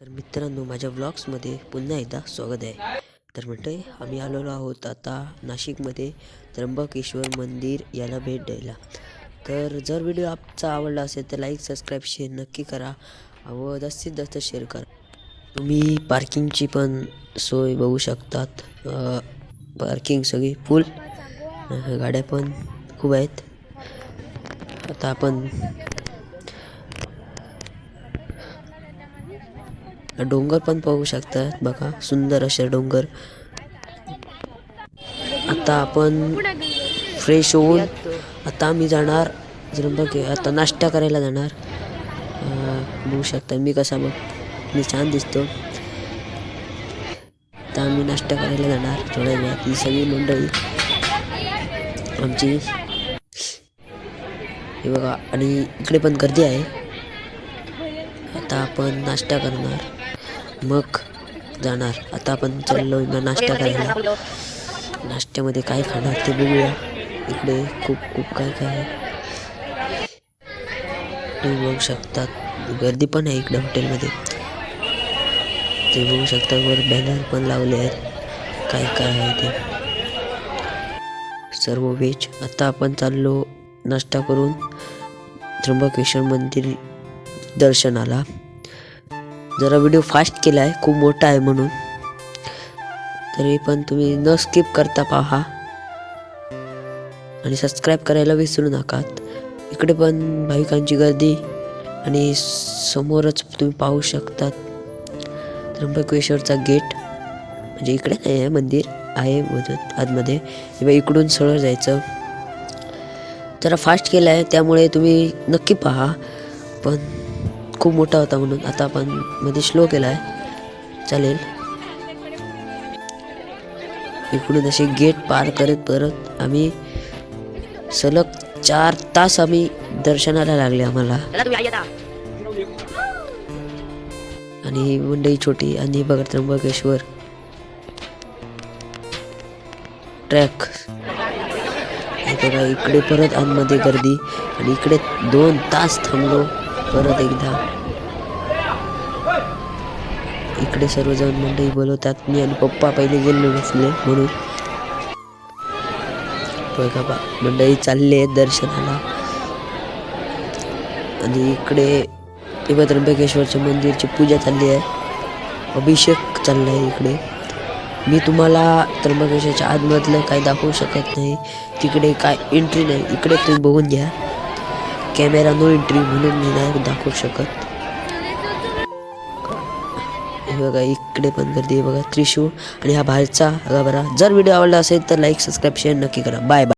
तर मित्रांनो माझ्या ब्लॉग्समध्ये पुन्हा एकदा स्वागत आहे. तर म्हणते आम्ही आलेलो आहोत आता नाशिकमध्ये त्र्यंबकेश्वर मंदिर याला भेट द्यायला. तर जर व्हिडिओ आपचा आवडला असेल तर लाईक सबस्क्राईब शेअर नक्की करा. व जास्तीत जास्त शेअर करा. तुम्ही पार्किंगची पण सोय बघू शकतात. पार्किंग सगळी फुल गाड्या पण खूप आहेत. आता आपण डोंगर पण पाहू शकतात बघा सुंदर असे डोंगर. आता आपण फ्रेश होऊन आता आम्ही जाणार. त्र्यंबके आता नाश्ता करायला जाणार. बघू शकता मी कसा बघ मी छान दिसतो. आता आम्ही नाश्ता करायला जाणार. थोड्या वेळात ही सगळी मंडळी. आमची हे बघा आणि इकडे पण गर्दी आहे. आता आपण नाश्ता करणार. मग जाणार. आता आपण चाललो ना नाश्ता करायला. नाश्त्यामध्ये काय खाणार ते बघूया. इकडे खूप खूप काय काय आहे. तुम्ही बघू शकतात गर्दी पण आहे इकडे हॉटेलमध्ये. ते बघू शकता वर बॅनर पण लावले आहेत. काय काय आहे ते. सर्व व्हेज आता आपण चाललो नाश्ता करून त्र्यंबकेश्वर मंदिर दर्शनाला जरा व्हिडिओ फास्ट केला आहे खूप मोठा आहे म्हणून. तरी पण तुम्ही न स्किप करता पहा. आणि सबस्क्राईब करायला विसरू नका. इकडे पण भाविकांची गर्दी आणि समोरच तुम्ही पाहू शकतात त्र्यंबकेश्वरचा गेट म्हणजे इकडे नाही आहे मंदिर आहे मधून आतमध्ये. किंवा इकडून सरळ जायचं. जरा फास्ट केलं आहे त्यामुळे तुम्ही नक्की पहा. पण खूप मोठा होता म्हणून आता आपण मध्ये स्लो केला आहे. चालेल. इकडून असे गेट पार करत परत आम्ही सलग चार तास आम्ही दर्शनाला लागले आम्हाला. आणि ही मंडई छोटी आणि बघा त्र्यंबकेश्वर ट्रॅक बघा इकडे परत आतमध्ये गर्दी आणि इकडे दोन तास थांबलो. परत एकदा. इकडे सर्वजण मंडळी बोलवतात. मी आणि पप्पा पहिले गेलो नसले म्हणून. बघा बा मंडळी चालले आहेत दर्शनाला. आणि इकडे त्र्यंबकेश्वरच्या मंदिरची पूजा चालली आहे. अभिषेक चालला आहे इकडे. मी तुम्हाला त्र्यंबकेश्वरच्या आतमधलं काय दाखवू शकत नाही. तिकडे काय एंट्री नाही. इकडे तुम्ही बघून घ्या. कॅमेरा नो एंट्री म्हणून मी नाही दाखवू शकत. हे बघा इकडे पण गर्दी आहे बघा त्रिशूळ. आणि हा बाहेरचा बरा जर व्हिडिओ आवडला असेल तर लाईक सबस्क्राईब शेअर नक्की करा. Bye bye